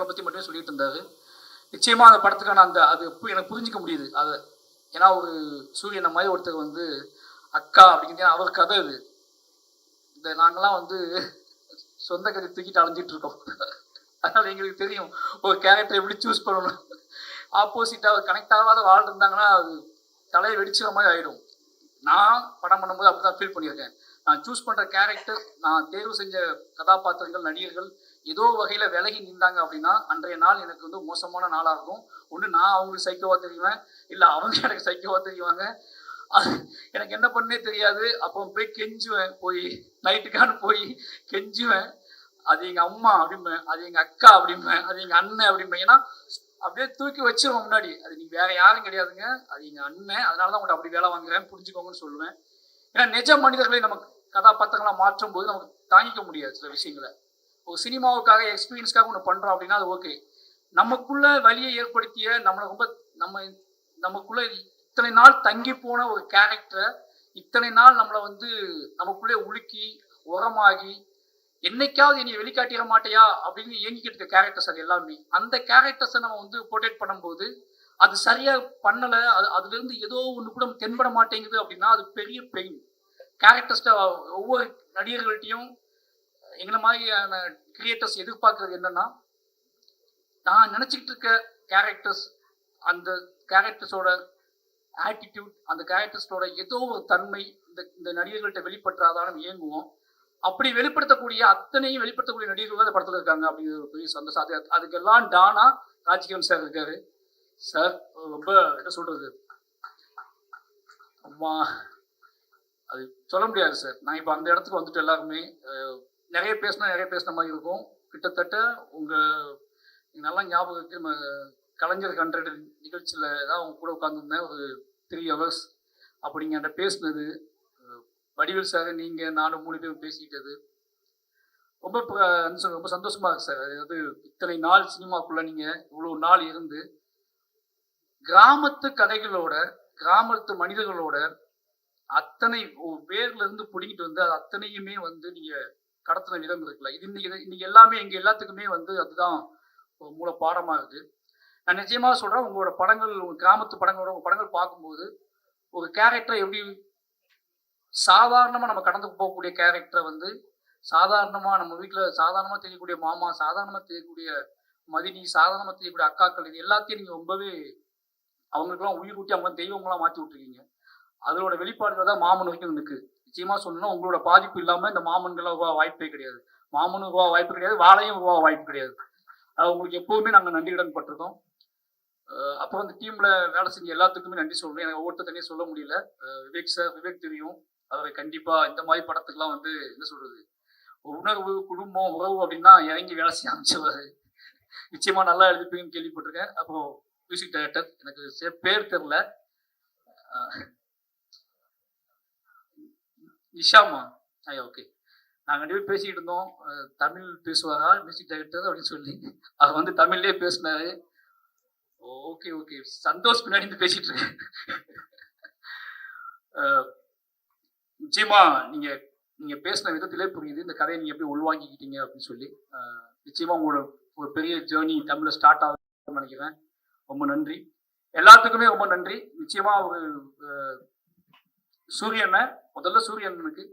உங்களை பற்றி மட்டுமே சொல்லிட்டு இருந்தாரு. நிச்சயமாக அந்த படத்துக்கான அந்த அது எனக்கு புரிஞ்சிக்க முடியுது. அது ஏன்னா ஒரு சூரியனை மாதிரி ஒருத்தர் வந்து அக்கா அப்படிங்கிறது அவர் கதை இது இந்த நாங்களாம் வந்து சொந்த கதை தூக்கிட்டு அலைஞ்சிட்டு இருக்கோம். அதனால எங்களுக்கு தெரியும். ஒரு கேரக்டர் எப்படி சூஸ் பண்ணணும். ஆப்போசிட்டாக கனெக்ட் ஆகாத ஆள் இருந்தாங்கன்னா அது தலையை வெடிச்சுற மாதிரி ஆயிடும். நான் படம் பண்ணும்போது அப்படி தான் ஃபீல் பண்ணியிருக்கேன். நான் சூஸ் பண்ணுற கேரக்டர் நான் தேர்வு செஞ்ச கதாபாத்திரங்கள் நடிகர்கள் ஏதோ வகையில விலகி நின்றாங்க அப்படின்னா அன்றைய நாள் எனக்கு வந்து மோசமான நாளா இருக்கும். ஒன்று நான் அவங்களுக்கு சைக்கோவா தெரியுவேன். இல்லை அவங்க எனக்கு சைக்கோவா தெரியுவாங்க. எனக்கு என்ன பண்ணே தெரியாது. அப்போ போய் கெஞ்சுவேன். போய் நைட்டுக்கான போய் கெஞ்சுவேன். அது எங்க அம்மா அப்படிம்பேன். அது எங்க அக்கா அப்படிம்பேன். அது எங்க அண்ணன் அப்படிம்பேன். ஏன்னா அப்படியே தூக்கி வச்சிருவோம் முன்னாடி. அது நீ வேற யாரும் கிடையாதுங்க. அது எங்க அண்ணன். அதனால தான் உங்கள்கிட்ட அப்படி வேலை வாங்குறேன். புரிஞ்சுக்கோங்கன்னு சொல்லுவேன். ஏன்னா நிஜ மனிதர்களை நம்ம கதாபாத்திரங்களா மாற்றும் போது நமக்கு தாங்கிக்க முடியாது சில விஷயங்களை. ஒரு சினிமாவுக்காக எக்ஸ்பீரியன்ஸ்க்காக ஒன்று பண்ணுறோம் அப்படின்னா அது ஓகே நமக்குள்ள வழியை ஏற்படுத்திய நம்மளை ரொம்ப நம்ம நமக்குள்ள இத்தனை நாள் தங்கி போன ஒரு கேரக்டரை இத்தனை நாள் நம்மளை வந்து நமக்குள்ளே உலுக்கி உரமாகி என்னைக்காவது என்னை வெளிக்காட்டிட மாட்டியா அப்படின்னு இயங்கிக்கிட்டு இருக்க கேரக்டர்ஸ் அது எல்லாமே. அந்த கேரக்டர்ஸை நம்ம வந்து போர்ட்ரேட் பண்ணும்போது அது சரியா பண்ணல அது அதுலேருந்து ஏதோ ஒன்று கூட தென்பட மாட்டேங்குது அப்படின்னா அது பெரிய பெயின் கேரக்டர்ஸ்ட ஒவ்வொரு நடிகர்கள்ட்டையும் எங்களை மாதிரியான கிரியேட்டர்ஸ் எதிர்பார்க்கறது என்னன்னா நான் நினச்சிக்கிட்டு இருக்க கேரக்டர்ஸ் அந்த கேரக்டர்ஸோட ஆட்டிடியூட் அந்த கேரக்டர்ஸோட ஏதோ ஒரு தன்மை இந்த இந்த நடிகர்கள்ட்ட வெளிப்பற்றாதான் இயங்குவோம். அப்படி வெளிப்படுத்தக்கூடிய அத்தனையும் வெளிப்படுத்தக்கூடிய நடிகர்கள் அந்த படத்தில் இருக்காங்க அப்படிங்கிற ஒரு பெரிய சந்தோஷம். அது அதுக்கெல்லாம் டானா ராஜ்கிரண் சார் இருக்காரு. சார் ரொம்ப என்ன சொல்றது? அம்மா அது சொல்ல முடியாது சார் நான் இப்போ அந்த இடத்துக்கு வந்துட்டு எல்லாருமே நிறைய பேசினா நிறைய பேசின மாதிரி இருக்கும். கிட்டத்தட்ட உங்கள் நல்லா ஞாபகத்துக்கு நம்ம கலைஞர் ஹண்ட்ரட் நிகழ்ச்சியில் தான் அவங்க கூட உட்காந்துருந்தேன் ஒரு த்ரீ ஹவர்ஸ் அப்படிங்கிற பேசினது. வடிவில் சார் நீங்கள் நாலு மூணு பேரும் பேசிக்கிட்டது. ரொம்ப ரொம்ப சந்தோஷமா இருக்கு சார் அதாவது இத்தனை நாள் சினிமாக்குள்ள நீங்கள் இவ்வளோ நாள் இருந்து கிராமத்து கதைகளோட கிராமத்து மனிதர்களோட அத்தனை பேர்ல இருந்து பிடிங்கிட்டு வந்து அது அத்தனையுமே வந்து நீங்க கடத்தின விதம் இருக்குல்ல. இது இன்னைக்கு இன்னைக்கு எல்லாமே எங்க எல்லாத்துக்குமே வந்து அதுதான் மூல பாடமாகுது. நான் நிச்சயமா சொல்றேன் உங்களோட படங்கள் உங்க கிராமத்து படங்களோட உங்க படங்கள் பார்க்கும்போது ஒரு கேரக்டரை எப்படி சாதாரணமா நம்ம கடந்து போகக்கூடிய கேரக்டரை வந்து சாதாரணமா நம்ம வீட்டுல சாதாரணமா தெரியக்கூடிய மாமா சாதாரணமா தெரியக்கூடிய மதினி சாதாரணமா தெரியக்கூடிய அக்காக்கள் இது எல்லாத்தையும் நீங்க ரொம்பவே அவங்களுக்கெல்லாம் உயிர் ஊட்டி அவங்க தெய்வங்களாம் மாத்தி விட்டுருக்கீங்க. அதோட வெளிப்பாடுகள் தான் மாமன் வரைக்கும் இருக்கு நிச்சயமா சொல்லணும்னா உங்களோட பாதிப்பு இல்லாம இந்த மாமன்கள்லாம் உருவா வாய்ப்பே கிடையாது. மாமனும் உருவா வாய்ப்பு கிடையாது வாழையும் உருவா வாய்ப்பு கிடையாது. உங்களுக்கு எப்பவுமே நாங்க நன்றி கடன் பட்டிருக்கோம். அப்புறம் அந்த டீம்ல வேலை செஞ்ச எல்லாத்துக்குமே நன்றி சொல்றேன் எனக்கு ஒவ்வொருத்தரையும் சொல்ல முடியல. விவேக் சார் விவேக் தெரியும். அவரை கண்டிப்பா இந்த மாதிரி படத்துக்கெல்லாம் வந்து என்ன சொல்றது? உணர்வு குடும்பம் உறவு அப்படின்னா இறங்கி வேலை செய்ய அமைச்சவர் நிச்சயமா நல்லா எழுதிப்பீங்கன்னு கேள்விப்பட்டிருக்கேன். அப்புறம் மியூசிக் டைரக்டர் எனக்கு சே- பேர் தெரில நிஷாமா ஐயா ஓகே நாங்கள் ரெண்டு பேரும் பேசிக்கிட்டு இருந்தோம். தமிழ் பேசுவாரா மியூசிக் டைரக்டர் அப்படின்னு சொல்லி. அவர் வந்து தமிழ்லேயே பேசினாரு. ஓகே ஓகே சந்தோஷ் பின்னாடி இருந்து பேசிட்டு இருக்கேன் நிச்சயமா நீங்க நீங்க பேசின விதத்திலே புரியுது. இந்த கதையை நீங்க எப்படி உள்வாங்கிக்கிட்டீங்க அப்படின்னு சொல்லி. நிச்சயமா உங்களோட ஒரு பெரிய ஜேர்னி தமிழ்ல ஸ்டார்ட் ஆகுதுன்னு நினைக்கிறேன். ரொம்ப நன்றி. எல்லாத்துக்குமே ரொம்ப நன்றி. நிச்சயமா ஒரு சூரியனை முதல்ல சூரியனுக்கு